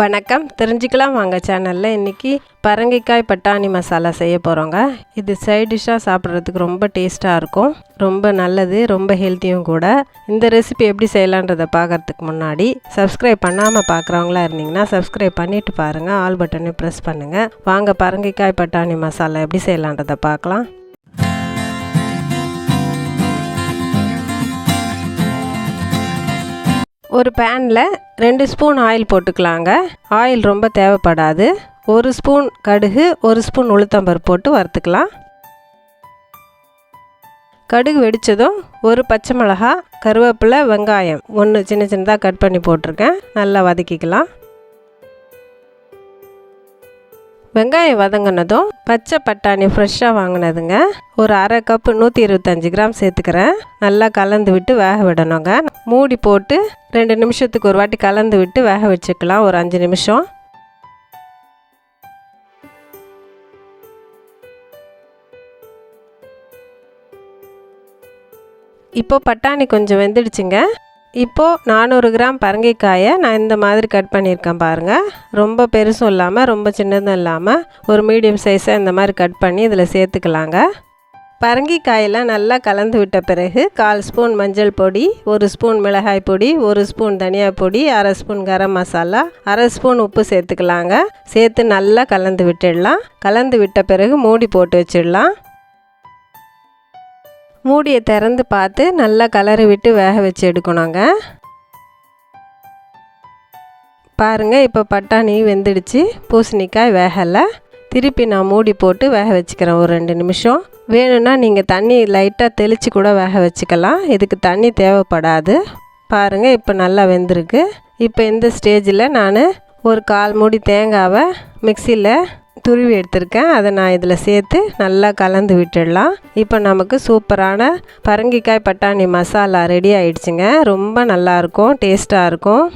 வணக்கம். தெரிஞ்சுக்கலாம் வாங்க சேனலில் இன்றைக்கி பரங்கிக்காய் பட்டாணி மசாலா செய்ய போகிறோங்க இது சைட் டிஷ்ஷாக சாப்பிட்றதுக்கு ரொம்ப டேஸ்ட்டாக இருக்கும். ரொம்ப நல்லது ரொம்ப ஹெல்த்தியும் கூட. இந்த ரெசிபி எப்படி செய்யலான்றதை பார்க்குறதுக்கு முன்னாடி சப்ஸ்கிரைப் பண்ணாமல் பார்க்குறவங்களா இருந்தீங்கன்னா சப்ஸ்கிரைப் பண்ணிவிட்டு பாருங்கள் ஆல் பட்டனையும் ப்ரெஸ் பண்ணுங்கள் வாங்க பரங்கிக்காய் பட்டாணி மசாலா எப்படி செய்யலான்றதை பார்க்கலாம். ஒரு பேனில் ரெண்டு ஸ்பூன் ஆயில் போட்டுக்கலாங்க. ஆயில் ரொம்ப தேவைப்படாது. ஒரு ஸ்பூன் கடுகு ஒரு ஸ்பூன் உளுத்தம்பருப்பு போட்டு வறுத்துக்கலாம். கடுகு வெடித்ததும் ஒரு பச்சை மிளகா கருவேப்பிலை வெங்காயம் ஒன்று சின்ன சின்னதாக கட் பண்ணி போட்டிருக்கேன். நல்லா வதக்கிக்கலாம். வெங்காயம் வதங்கினதும் பச்சை பட்டாணி ஃப்ரெஷ்ஷாக வாங்கினதுங்க. ஒரு அரை கப்பு நூற்றி இருபத்தஞ்சி கிராம் சேர்த்துக்கிறேன். நல்லா கலந்து விட்டு வேக விடணுங்க. மூடி போட்டு ரெண்டு நிமிஷத்துக்கு ஒரு வாட்டி கலந்து விட்டு வேக வச்சுக்கலாம். ஒரு அஞ்சு நிமிஷம். இப்போ பட்டாணி கொஞ்சம் வெந்துடுச்சுங்க. இப்போது நானூறு கிராம் பரங்கிக்காயை நான் இந்த மாதிரி கட் பண்ணியிருக்கேன் பாருங்கள் ரொம்ப பெருசும் இல்லாமல் ரொம்ப சின்னதும் இல்லாமல் ஒரு மீடியம் சைஸாக இந்த மாதிரி கட் பண்ணி இதில் சேர்த்துக்கலாங்க. பரங்கிக்காயெல்லாம் நல்லா கலந்து விட்ட பிறகு கால் ஸ்பூன் மஞ்சள் பொடி ஒரு ஸ்பூன் மிளகாய் பொடி ஒரு ஸ்பூன் தனியா பொடி அரை ஸ்பூன் கரம் மசாலா அரை ஸ்பூன் உப்பு சேர்த்துக்கலாங்க. சேர்த்து நல்லா கலந்து விட்டுடலாம். கலந்து விட்ட பிறகு மூடி போட்டு வச்சிடலாம். மூடியை திறந்து பார்த்து நல்லா கலரு விட்டு வேக வச்சு எடுக்கணுங்க பாருங்கள் இப்போ பட்டாணி வெந்துடுச்சு. பூசணிக்காய் வேகலை. திருப்பி நான் மூடி போட்டு வேக வச்சுக்கிறேன் ஒரு ரெண்டு நிமிஷம். வேணும்னா நீங்கள் தண்ணி லைட்டாக தெளித்து கூட வேக வச்சுக்கலாம். இதுக்கு தண்ணி தேவைப்படாது. பாருங்கள் இப்போ நல்லா வெந்திருக்கு. இப்போ இந்த ஸ்டேஜில் நான் ஒரு கால் மூடி தேங்காவை மிக்சியில் துருவி எடுத்திருக்கேன். அதை நான் இதில் சேர்த்து நல்லா கலந்து விட்டுடலாம். இப்போ நமக்கு சூப்பரான பரங்கிக்காய் பட்டாணி மசாலா ரெடி ஆயிடுச்சுங்க. ரொம்ப நல்லாயிருக்கும் டேஸ்ட்டாக இருக்கும்.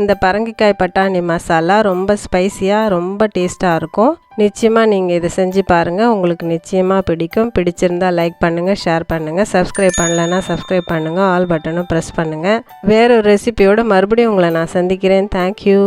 இந்த பரங்கிக்காய் பட்டாணி மசாலா ரொம்ப ஸ்பைசியாக ரொம்ப டேஸ்ட்டாக இருக்கும். நிச்சயமாக நீங்கள் இதை செஞ்சு பாருங்கள் உங்களுக்கு நிச்சயமாக பிடிக்கும். பிடிச்சிருந்தால் லைக் பண்ணுங்கள் ஷேர் பண்ணுங்கள் சப்ஸ்கிரைப் பண்ணலன்னா சப்ஸ்கிரைப் பண்ணுங்கள் ஆல் பட்டனும் ப்ரெஸ் பண்ணுங்கள் வேறொரு ரெசிபியோடு மறுபடியும் உங்களை நான் சந்திக்கிறேன். தேங்க்யூ